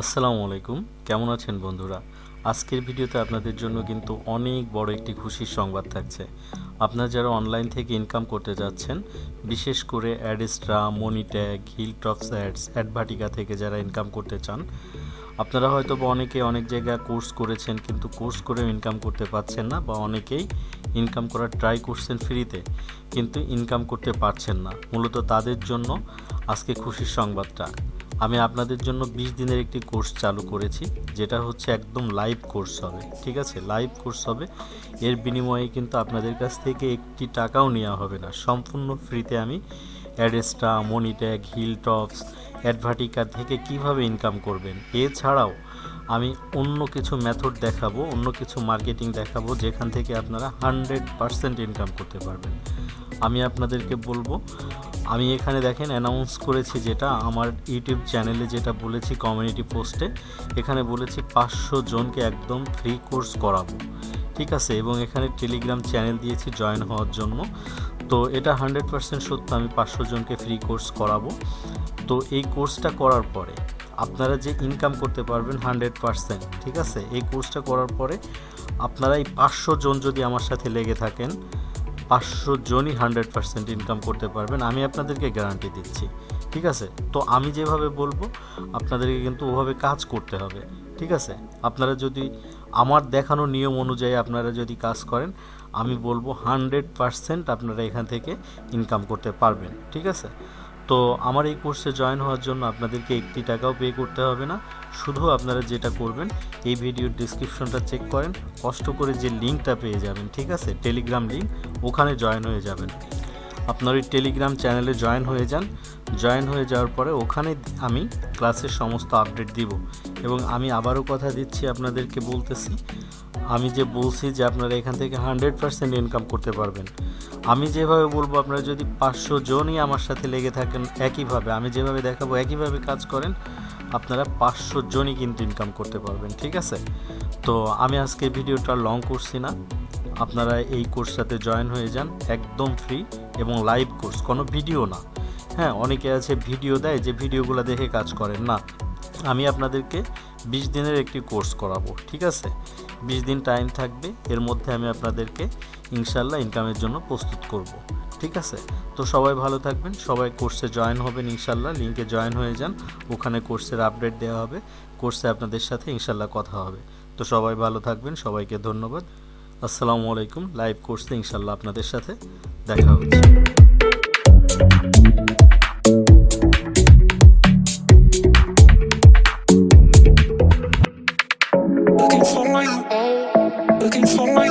আসসালামু আলাইকুম। কেমন আছেন বন্ধুরা? আজকের ভিডিওতে আপনাদের জন্য কিন্তু অনেক বড় একটি খুশির সংবাদ থাকছে। আপনারা যারা অনলাইন থেকে ইনকাম করতে যাচ্ছেন, বিশেষ করে Adsterra Monetag Hill Tops Ads Advertica থেকে যারা ইনকাম করতে চান, আপনারা হয়তো বা অনেকে অনেক জায়গায় কোর্স করেছেন কিন্তু কোর্স করেও ইনকাম করতে পারছেন না বা অনেকেই ইনকাম করার ট্রাই করছেন ফ্রিতে কিন্তু ইনকাম করতে পারছেন না। মূলত তাদের জন্য আজকে খুশির সংবাদটা। আমি আপনাদের জন্য বিশ দিনের একটি কোর্স চালু করেছি, যেটা হচ্ছে একদম লাইভ কোর্স হবে, ঠিক আছে? লাইভ কোর্স হবে। এর বিনিময়ে কিন্তু আপনাদের কাছ থেকে একটি টাকাও নেওয়া হবে না। সম্পূর্ণ ফ্রিতে আমি Adsterra Monetag hill tops Advertica থেকে কীভাবে ইনকাম করবেন। এছাড়াও আমি অন্য কিছু মেথড দেখাবো, অন্য কিছু মার্কেটিং দেখাবো, যেখান থেকে আপনারা হান্ড্রেড পারসেন্ট ইনকাম করতে পারবেন। আমি আপনাদেরকে বলব, আমি এখানে দেখেন অ্যানাউন্স করেছি যেটা, আমার ইউটিউব চ্যানেলে যেটা বলেছি কমিউনিটি পোস্টে এখানে বলেছি পাঁচশো জনকে একদম ফ্রি কোর্স করাবো। ঠিক আছে? এবং এখানে টেলিগ্রাম চ্যানেল দিয়েছি জয়েন হওয়ার জন্য। তো এটা হান্ড্রেড পার্সেন্ট সত্য, আমি পাঁচশো জনকে ফ্রি কোর্স করাবো। তো এই কোর্সটা করার পরে, আপনারা যে ইনকাম করতে পারবেন হান্ড্রেড পার্সেন্ট ঠিক আছে? এই কোর্সটা করার পরে, আপনারা এই পাঁচশো জন যদি আমার সাথে লেগে থাকেন পাঁচশো জনই হান্ড্রেড পার্সেন্ট ইনকাম করতে পারবেন, আমি আপনাদেরকে গ্যারান্টি দিচ্ছি, ঠিক আছে? তো আমি যেভাবে বলব, আপনাদেরকে কিন্তু ওভাবে কাজ করতে হবে, ঠিক আছে? আপনারা যদি, আমার দেখানো নিয়ম অনুযায়ী আপনারা যদি কাজ করেন, আমি বলব হান্ড্রেড পার্সেন্ট আপনারা এখান থেকে ইনকাম করতে পারবেন, ঠিক আছে? তো আমার এই কোর্সে জয়েন হওয়ার জন্য আপনাদেরকে একটি টাকাও পে করতে হবে না। শুধু আপনারা যেটা করবেন, এই ভিডিওর ডিসক্রিপশনটা চেক করেন। কষ্ট করে যে লিঙ্কটা পেয়ে যাবেন, ঠিক আছে? টেলিগ্রাম লিঙ্ক ওখানে জয়েন হয়ে যাবেন। আপনার ওই টেলিগ্রাম চ্যানেলে জয়েন হয়ে যান। জয়েন হয়ে যাওয়ার পরে ওখানে আমি ক্লাসের সমস্ত আপডেট দিব। এবং আমি আবারও কথা দিচ্ছি আপনাদেরকে বলতেছি আমি যে বলছি যে আপনারা এখান থেকে হান্ড্রেড পার্সেন্ট ইনকাম করতে পারবেন। আমি যেভাবে বলব, আপনারা যদি পাঁচশো জনই আমার সাথে লেগে থাকেন একইভাবে, আমি যেভাবে দেখাবো একইভাবে কাজ করেন, আপনারা পাঁচশো জনই কিন্তু ইনকাম করতে পারবেন, ঠিক আছে? তো আমি আজকে ভিডিওটা লং করছি না। আপনারা এই কোর্সটাতে জয়েন হয়ে যান, একদম ফ্রি এবং লাইভ কোর্স কোনো ভিডিও না। হ্যাঁ অনেকে আছে ভিডিও দেয় যে ভিডিওগুলো দেখে কাজ করেন। না, আমি আপনাদেরকে বিশ দিনের একটি কোর্স করাবো, ঠিক আছে? বিশ দিন টাইম থাকবে, এর মধ্যে আমি আপনাদেরকে ইনশাল্লাহ ইনকামের জন্য প্রস্তুত করব। ঠিক আছে? তো সবাই ভালো থাকবেন, সবাই কোর্সে জয়েন হবেন ইনশাল্লাহ লিঙ্কে জয়েন হয়ে যান, ওখানে কোর্সের আপডেট দেওয়া হবে কোর্সে আপনাদের সাথে ইনশাল্লাহ কথা হবে। তো সবাই ভালো থাকবেন, সবাইকে ধন্যবাদ। আসসালামু আলাইকুম লাইভ কোর্সে ইনশাল্লাহ আপনাদের সাথে দেখা হচ্ছে। Looking for my, looking for my,